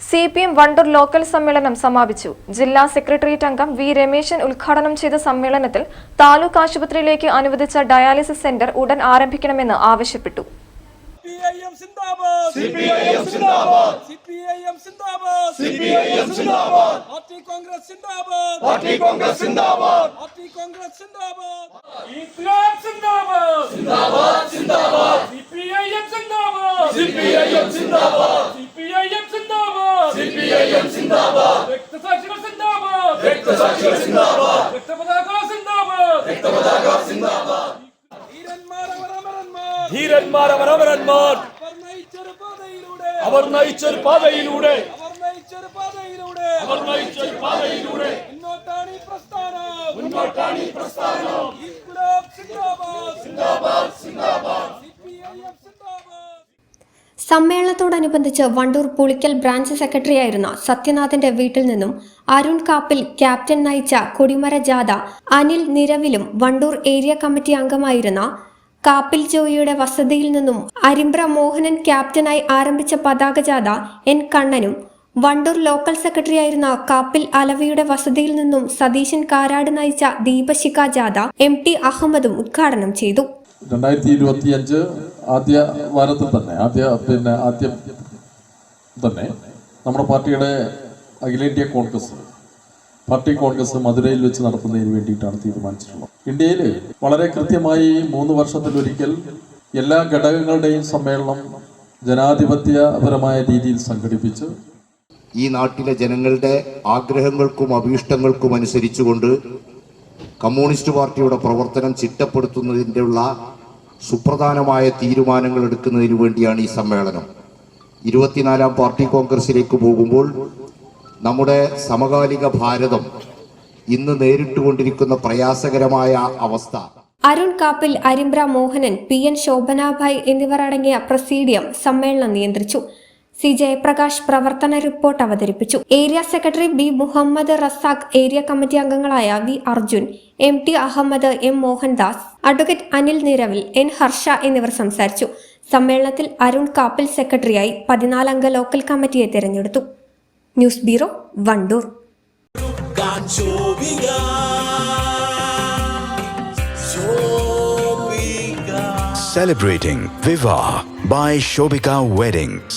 C P M Wandoor local സമ്മേളനം സമാപിച്ചു. ജില്ലാ സെക്രട്ടേറിയറ്റ് അംഗം വി രമേശൻ ഉദ്ഘാടനം ചെയ്ത സമ്മേളനത്തിൽ താലൂക്ക് ആശുപത്രിയിലേക്ക് അനുവദിച്ച ഡയാലിസിസ് സെന്റർ ഉടൻ ആരംഭിക്കണമെന്ന് ആവശ്യപ്പെട്ടു. സിപിഐഎം രക്തസാക്ഷികൾ സിന്ദാബാദ് രക്തപതാക സിന്ദാബാദ്. രക്തപതാക സിന്ദാബാദ്. ധീരന്മാർ അമരമരന്മാർ ധീരന്മാർ അവരവരന്മാർ അവർ നയിച്ചൊരു പാതയിലൂടെ. അവർ നയിച്ചൊരു പാതയിലൂടെ. അവർ നയിച്ചൊരു പാതയിലൂടെ. അവർ നയിച്ചൊരു പാതയിലൂടെ. മുന്നോട്ടാണ് ഈ പ്രസ്ഥാനം. മുന്നോട്ടാണ് ഈ പ്രസ്ഥാനം ഇൻക്ലാബ് സിന്ദാബാദ് സിന്ദാബാദ് സിന്ദാബാദ് സിപിഐഎം സിന്ദാബാദ് സമ്മേളനത്തോടനുബന്ധിച്ച് വണ്ടൂർ പുളിക്കൽ ബ്രാഞ്ച് സെക്രട്ടറിയായിരുന്ന സത്യനാഥന്റെ വീട്ടിൽ നിന്നും അരുൺ കാപ്പിൽ ക്യാപ്റ്റൻ നയിച്ച കൊടിമര ജാഥ അനിൽ നിരവിലും വണ്ടൂർ ഏരിയ കമ്മിറ്റി അംഗമായിരുന്ന കാപ്പിൽ ജോയിയുടെ വസതിയിൽ നിന്നും അരിമ്പ്ര മോഹനൻ ക്യാപ്റ്റനായി ആരംഭിച്ച പതാക ജാഥ എൻ കണ്ണനും വണ്ടൂർ ലോക്കൽ സെക്രട്ടറിയായിരുന്ന കാപ്പിൽ അലവിയുടെ വസതിയിൽ നിന്നും സതീശൻ കാരാട് നയിച്ച ദീപശിഖ ജാഥ എം ടി അഹമ്മദും ഉദ്ഘാടനം ചെയ്തു. രണ്ടായിരത്തി ഇരുപത്തി അഞ്ച് ആദ്യ വാരത്തിൽ തന്നെ ആദ്യ പിന്നെ ആദ്യം തന്നെ നമ്മുടെ പാർട്ടിയുടെ അഖിലേന്ത്യാ കോൺഗ്രസ് പാർട്ടി കോൺഗ്രസ് മധുരയിൽ വെച്ച് നടത്തുന്നതിന് വേണ്ടിയിട്ടാണ് തീരുമാനിച്ചിട്ടുള്ളത്. ഇന്ത്യയിൽ വളരെ കൃത്യമായി മൂന്ന് വർഷത്തിലൊരിക്കൽ എല്ലാ ഘടകങ്ങളുടെയും സമ്മേളനം ജനാധിപത്യപരമായ രീതിയിൽ സംഘടിപ്പിച്ച് ഈ നാട്ടിലെ ജനങ്ങളുടെ ആഗ്രഹങ്ങൾക്കും അഭീഷ്ടങ്ങൾക്കും അനുസരിച്ചുകൊണ്ട് കമ്മ്യൂണിസ്റ്റ് പാർട്ടിയുടെ പ്രവർത്തനം ചിട്ടപ്പെടുത്തുന്നതിന്റെയുള്ള സുപ്രധാനമായ തീരുമാനങ്ങൾ എടുക്കുന്നതിന് വേണ്ടിയാണ് ഈ സമ്മേളനം. ഇരുപത്തിനാലാം പാർട്ടി കോൺഗ്രസിലേക്ക് പോകുമ്പോൾ നമ്മുടെ സമകാലിക ഭാരതം ഇന്ന് നേരിട്ടുകൊണ്ടിരിക്കുന്ന പ്രയാസകരമായ അവസ്ഥ. അരുൺ കാപ്പിൽ അരിമ്പ്ര മോഹനൻ പി എൻ ശോഭനാഭായ് എന്നിവർ അടങ്ങിയ പ്രസീഡിയം സമ്മേളനം നിയന്ത്രിച്ചു. സി ജയപ്രകാശ് പ്രവർത്തന റിപ്പോർട്ട് അവതരിപ്പിച്ചു. Area secretary B Muhammad Razak area committee അംഗങ്ങളായ V Arjun M T Ahammed M Mohandas advocate Anil Niravil N Harsha എന്നിവർ സംസാരിച്ചു. സമ്മേളനത്തിൽ അരുൺ കാപ്പിൽ സെക്രട്ടറിയായി പതിനാലംഗ ലോക്കൽ കമ്മിറ്റിയെ തിരഞ്ഞെടുത്തു. News bureau Wandoor. Celebrating Viva by Shobika Weddings.